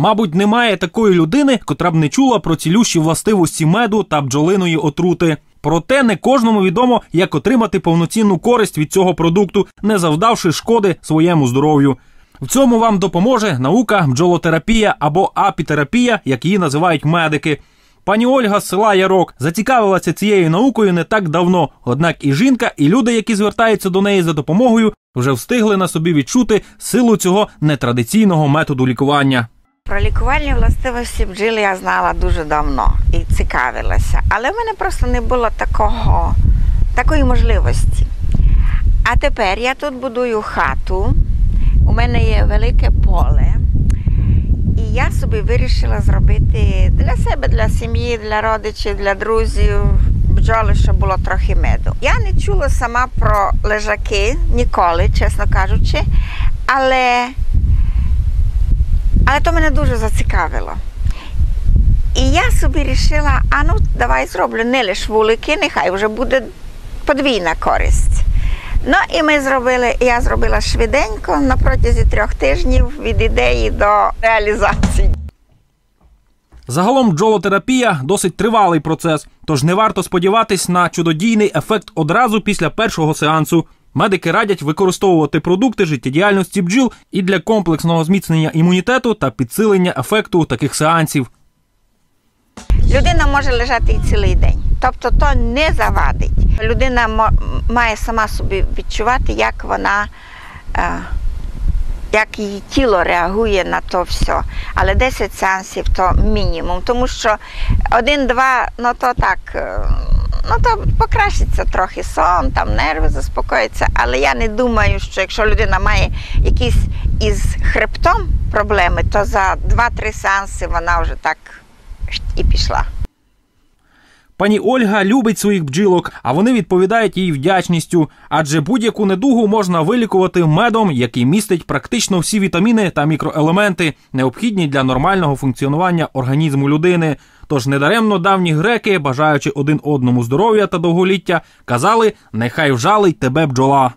Мабуть, немає такої людини, котра б не чула про цілющі властивості меду та бджолиної отрути. Проте не кожному відомо, як отримати повноцінну користь від цього продукту, не завдавши шкоди своєму здоров'ю. В цьому вам допоможе наука бджолотерапія або апітерапія, як її називають медики. Пані Ольга з села Ярок зацікавилася цією наукою не так давно. Однак і жінка, і люди, які звертаються до неї за допомогою, вже встигли на собі відчути силу цього нетрадиційного методу лікування. Про лікувальні властивості бджіл я знала дуже давно і цікавилася, але в мене просто не було такого, такої можливості. А тепер я тут будую хату, у мене є велике поле, і я собі вирішила зробити для себе, для сім'ї, для родичів, для друзів бджоли, щоб було трохи меду. Я не чула сама про лежаки ніколи, чесно кажучи, але але то мене дуже зацікавило. І я собі вирішила, а ну давай зроблю не лише вулики, нехай вже буде подвійна користь. Ну і ми зробили, я зробила швиденько на протязі трьох тижнів від ідеї до реалізації. Загалом бджолотерапія досить тривалий процес, тож не варто сподіватись на чудодійний ефект одразу після першого сеансу. Медики радять використовувати продукти життєдіяльності бджіл і для комплексного зміцнення імунітету та підсилення ефекту таких сеансів. Людина може лежати і цілий день, тобто то не завадить. Людина має сама собі відчувати, як вона, е, як її тіло реагує на то все. Але 10 сеансів то мінімум, тому що один-два, ну то так. Ну то покращиться трохи сон, там нерви заспокояться. Але я не думаю, що якщо людина має якісь із хребтом проблеми, то за 2-3 сеанси вона вже так і пішла. Пані Ольга любить своїх бджілок, а вони відповідають їй вдячністю, адже будь-яку недугу можна вилікувати медом, який містить практично всі вітаміни та мікроелементи, необхідні для нормального функціонування організму людини. Тож недаремно давні греки, бажаючи один одному здоров'я та довголіття, казали: нехай вжалить тебе бджола.